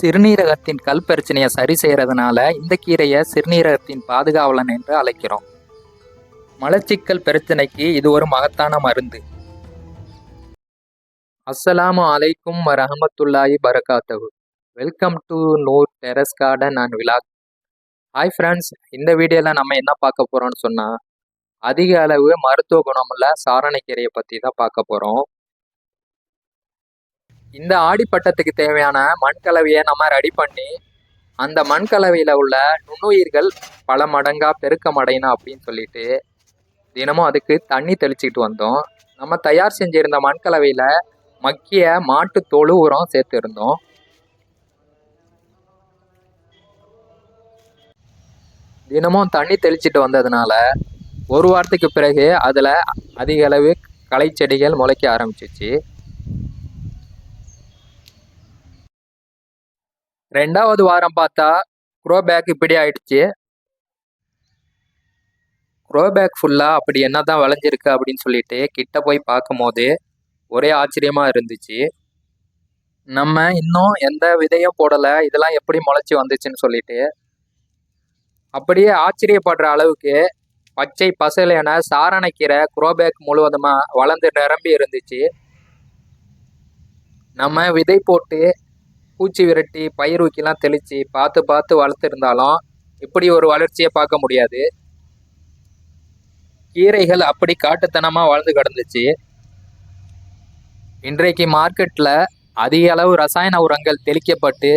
சிறுநீரகத்தின் கல் பிரச்சனையை சரி செய்கிறதுனால இந்த கீரையை சிறுநீரகத்தின் பாதுகாவலன் என்று அழைக்கிறோம். மலச்சிக்கல் பிரச்சனைக்கு இது ஒரு மகத்தான மருந்து. அஸ்ஸலாமு அலைக்கும் ரஹமத்துல்லாஹி பரகாத்தவு welcome to Noor terrace garden and vlog. Hi friends இந்த வீடியோவில் நம்ம என்ன பார்க்க போகிறோம்னு சொன்னால் அதிக அளவு மருத்துவ குணமுள்ள சாரணைக்கீரையை பற்றி தான் பார்க்க போகிறோம் இந்த ஆடிப்பட்டத்துக்கு தேவையான மண்கலவையை நம்ம ரெடி பண்ணி அந்த மண்கலவையில் உள்ள நுண்ணுயிர்கள் பல மடங்காக பெருக்கமடையணும் அப்படின்னு சொல்லிட்டு தினமும் அதுக்கு தண்ணி தெளிச்சுக்கிட்டு வந்தோம். நம்ம தயார் செஞ்சிருந்த மண்கலவையில் மக்கிய மாட்டு தொழு உரம் சேர்த்துருந்தோம் தினமும் தண்ணி தெளிச்சிட்டு வந்ததுனால ஒரு வாரத்துக்கு பிறகு அதில் அதிக அளவு களை செடிகள் முளைக்க ஆரம்பிச்சிச்சு. ரெண்டாவது வாரம் பார்த்தா க்ரோ பேக் இப்படி ஆயிடுச்சு. க்ரோ பேக் ஃபுல்லாக அப்படி என்ன தான் விளைஞ்சிருக்கு அப்படின்னு சொல்லிட்டு கிட்ட போய் பார்க்கும்போது ஒரே ஆச்சரியமாக இருந்துச்சு. நம்ம இன்னும் எந்த விதையும் போடலை இதெல்லாம் எப்படி முளைச்சி வந்துச்சுன்னு சொல்லிட்டு அப்படியே ஆச்சரியப்படுற அளவுக்கு பச்சை பசல் என சாரணைக்கீரை குரோபேக் முழுவதுமாக வளர்ந்து நிரம்பி இருந்துச்சு. நம்ம விதை போட்டு பூச்சி விரட்டி பயிர் ஊக்கிலாம் தெளித்து பார்த்து பார்த்து வளர்த்துருந்தாலும் இப்படி ஒரு வளர்ச்சியை பார்க்க முடியாது. கீரைகள் அப்படி காட்டுத்தனமாக வளர்ந்து கிடந்துச்சு. இன்றைக்கு மார்க்கெட்டில் அதிக அளவு ரசாயன உரங்கள் தெளிக்கப்பட்டு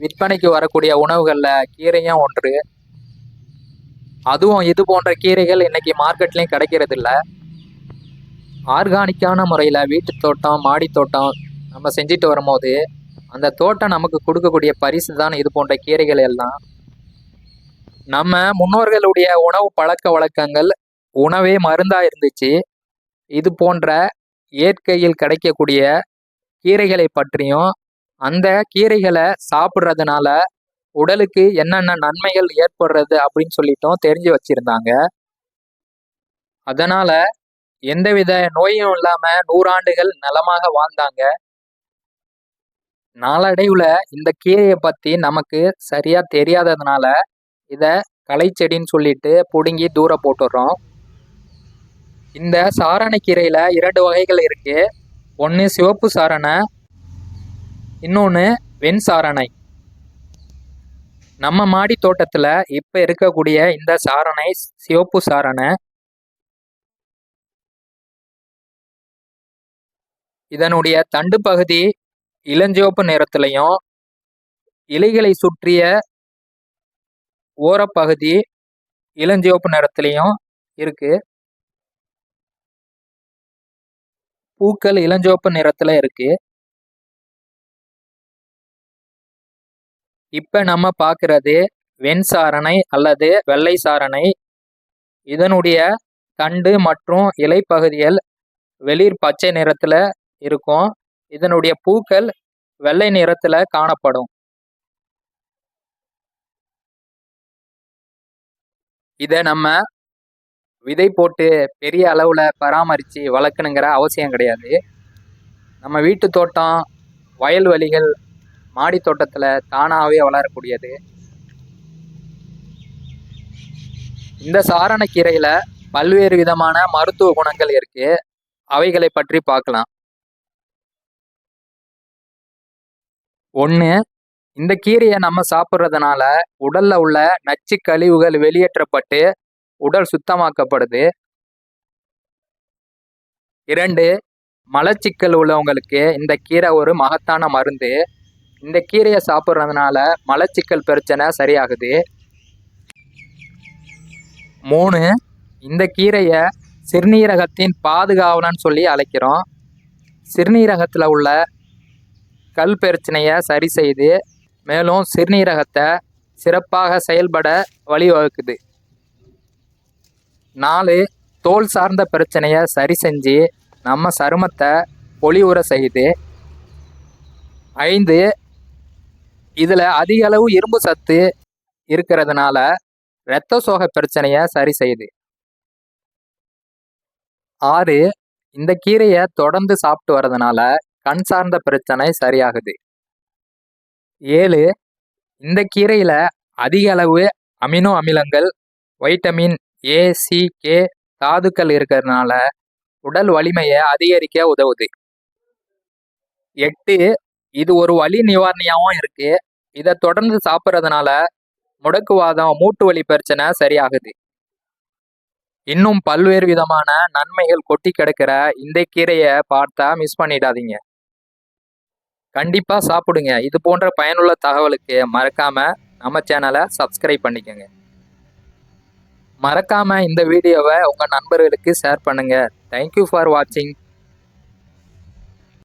விற்பனைக்கு வரக்கூடிய உணவுகளில் கீரையும் ஒன்று. அதுவும் இது போன்ற கீரைகள் இன்னைக்கு மார்க்கெட்லேயும் கிடைக்கிறது இல்லை ஆர்கானிக்கான முறையில் வீட்டு தோட்டம் மாடி தோட்டம் நம்ம செஞ்சுட்டு வரும்போது அந்த தோட்டம் நமக்கு கொடுக்கக்கூடிய பரிசு தான் இது போன்ற கீரைகள் எல்லாம். நம்ம முன்னோர்களுடைய உணவு பழக்க வழக்கங்கள் உணவே மருந்தா இருந்துச்சு. இது போன்ற இயற்கையில் கிடைக்கக்கூடிய கீரைகளை பற்றியும் அந்த கீரைகளை சாப்பிட்றதுனால உடலுக்கு என்னென்ன நன்மைகள் ஏற்படுறது அப்படின்னு சொல்லிட்டும் தெரிஞ்சு வச்சிருந்தாங்க. அதனால எந்தவித நோயும் இல்லாம நூறாண்டுகள் நலமாக வாழ்ந்தாங்க. நாளடைவுல இந்த கீரையை பத்தி நமக்கு சரியா தெரியாததுனால இத களைச்செடின்னு சொல்லிட்டு புடுங்கி தூர போட்டுடுறோம் இந்த சாரணை கீரையில் இரண்டு வகைகள் இருக்கு. ஒன்று சிவப்பு சாரணை இன்னொன்று வெண் சாரணை. நம்ம மாடி தோட்டத்தில் இப்போ இருக்கக்கூடிய இந்த சாரணை சிவப்பு சாரணை. இதனுடைய தண்டு பகுதி இளஞ்சிவப்பு நிறத்திலையும் இலைகளை சுற்றிய ஓரப்பகுதி இளஞ்சிவப்பு நிறத்திலையும் இருக்கு. பூக்கள் இளஞ்சிவப்பு நிறத்துல இருக்கு. இப்ப நம்ம பார்க்கறது வெண் சாரணை அல்லது வெள்ளை சாரணை. இதனுடைய தண்டு மற்றும் இலைப்பகுதிகள் வெளிர் பச்சை நிறத்துல இருக்கும். இதனுடைய பூக்கள் வெள்ளை நிறத்துல காணப்படும். இதை நம்ம விதை போட்டு பெரிய அளவுல பராமரித்து வளர்க்கணுங்கிற அவசியம் கிடையாது. நம்ம வீட்டு தோட்டம் வயல்வெளிகள் மாடி தோட்டத்தில் தானாகவே வளரக்கூடியது. இந்த சாரணக்கீரையில் பல்வேறு விதமான மருத்துவ குணங்கள் இருக்கு. அவைகளை பற்றி பார்க்கலாம். ஒன்று இந்த கீரையை நம்ம சாப்பிட்றதுனால உடல்ல உள்ள நச்சு கழிவுகள் வெளியேற்றப்பட்டு உடல் சுத்தமாக்கப்படுது. இரண்டு மலச்சிக்கல் உள்ளவங்களுக்கு இந்த கீரை ஒரு மகத்தான மருந்து. இந்த கீரையை சாப்பிட்றதுனால மலச்சிக்கல் பிரச்சனை சரியாகுது. மூணு இந்த கீரையை சிறுநீரகத்தின் பாதுகாவலன்னு சொல்லி அழைக்கிறோம். சிறுநீரகத்தில் உள்ள கல் பிரச்சனையை சரி செய்து மேலும் சிறுநீரகத்தை சிறப்பாக செயல்பட வழிவகுக்குது. நாலு தோல் சார்ந்த பிரச்சனையை சரி செஞ்சு நம்ம சருமத்தை பொலிவுற செய்யுது ஐந்து இதில் அதிக அளவு இரும்பு சத்து இருக்கிறதுனால இரத்த சோக பிரச்சனையை சரி செய்யுது ஆறு இந்த கீரையை தொடர்ந்து சாப்பிட்டு வர்றதுனால கண் சார்ந்த பிரச்சனை சரியாகுது. ஏழு இந்த கீரையில் அதிக அளவு அமினோ அமிலங்கள் வைட்டமின் ஏ சி கே தாதுக்கள் இருக்கிறதுனால உடல் வலிமையை அதிகரிக்க உதவுது. எட்டு இது ஒரு வலி நிவாரணியாகவும் இருக்கு. இதை தொடர்ந்து சாப்பிட்றதுனால முடக்குவாதம் மூட்டு வலி பிரச்சனை சரியாகுது. இன்னும் பல்வேறு விதமான நன்மைகள் கொட்டி கிடக்கிற இந்த கீரையை பார்த்தா மிஸ் பண்ணிடாதீங்க. கண்டிப்பா சாப்பிடுங்க. இது போன்ற பயனுள்ள தகவலுக்கு மறக்காம நம்ம சேனலை சப்ஸ்கிரைப் பண்ணிக்கோங்க. மறக்காம இந்த வீடியோவை உங்க நண்பர்களுக்கு ஷேர் பண்ணுங்க. தேங்க்யூ ஃபார் வாட்சிங்